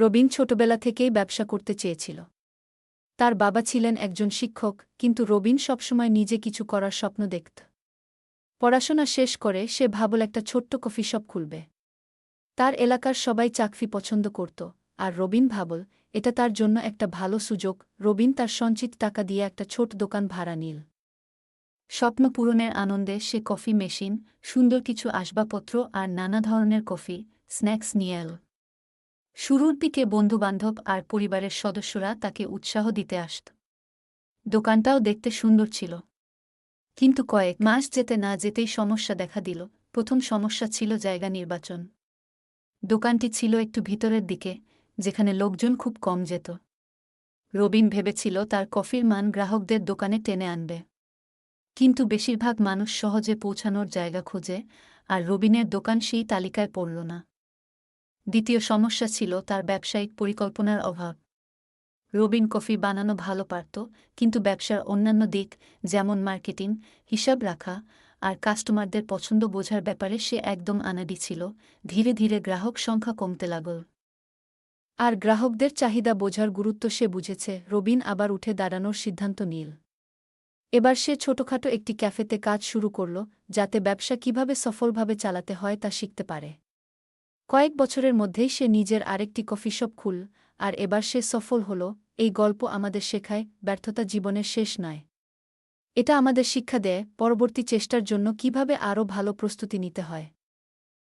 রবিন ছোটবেলা থেকেই ব্যবসা করতে চেয়েছিল। তার বাবা ছিলেন একজন শিক্ষক, কিন্তু রবিন সবসময় নিজে কিছু করার স্বপ্ন দেখত। পড়াশোনা শেষ করে সে ভাবল একটা ছোট্ট কফি শপ খুলবে। তার এলাকার সবাই চাকরি পছন্দ করত, আর রবিন ভাবল, এটা তার জন্য একটা ভালো সুযোগ, রবিন তার সঞ্চিত টাকা দিয়ে একটা ছোট দোকান ভাড়া নিল। স্বপ্ন পূরণের আনন্দে সে কফি মেশিন, সুন্দর কিছু আসবাবপত্র আর নানা ধরনের কফি, স্ন্যাক্স নিয়ে এল। শুরুর দিকে বন্ধুবান্ধব আর পরিবারের সদস্যরা তাকে উৎসাহ দিতে আসত। দোকানটাও দেখতে সুন্দর ছিল। কিন্তু কয়েক মাস যেতে না যেতেই সমস্যা দেখা দিল। প্রথম সমস্যা ছিল জায়গা নির্বাচন। দোকানটি ছিল একটু ভিতরের দিকে, যেখানে লোকজন খুব কম যেত। রবিন ভেবেছিল তার কফির মান গ্রাহকদের দোকানে টেনে আনবে। কিন্তু বেশিরভাগ মানুষ সহজে পৌঁছানোর জায়গা খোঁজে, আর রবিনের দোকান সেই তালিকায় পড়ল না। দ্বিতীয় সমস্যা ছিল তার ব্যবসায়িক পরিকল্পনার অভাব। রবিন কফি বানানো ভালো পারত, কিন্তু ব্যবসার অন্যান্য দিক, যেমন মার্কেটিং, হিসাব রাখা আর কাস্টমারদের পছন্দ বোঝার ব্যাপারে সে একদম আনাডি ছিল, ধীরে ধীরে গ্রাহক সংখ্যা কমতে লাগল। আর গ্রাহকদের চাহিদা বোঝার গুরুত্ব সে বুঝেছে, রবিন আবার উঠে দাঁড়ানোর সিদ্ধান্ত নিল। এবার সে ছোটখাটো একটি ক্যাফেতে কাজ শুরু করল, যাতে ব্যবসা কীভাবে সফলভাবে চালাতে হয় তা শিখতে পারে। কয়েক বছরের মধ্যেই সে নিজের আরেকটি কফি শপ খুল, আর এবার সে সফল হল, এই গল্প আমাদের শেখায়, ব্যর্থতা জীবনের শেষ নয়। এটা আমাদের শিক্ষা দেয়, পরবর্তী চেষ্টার জন্য কীভাবে আরও ভালো প্রস্তুতি নিতে হয়।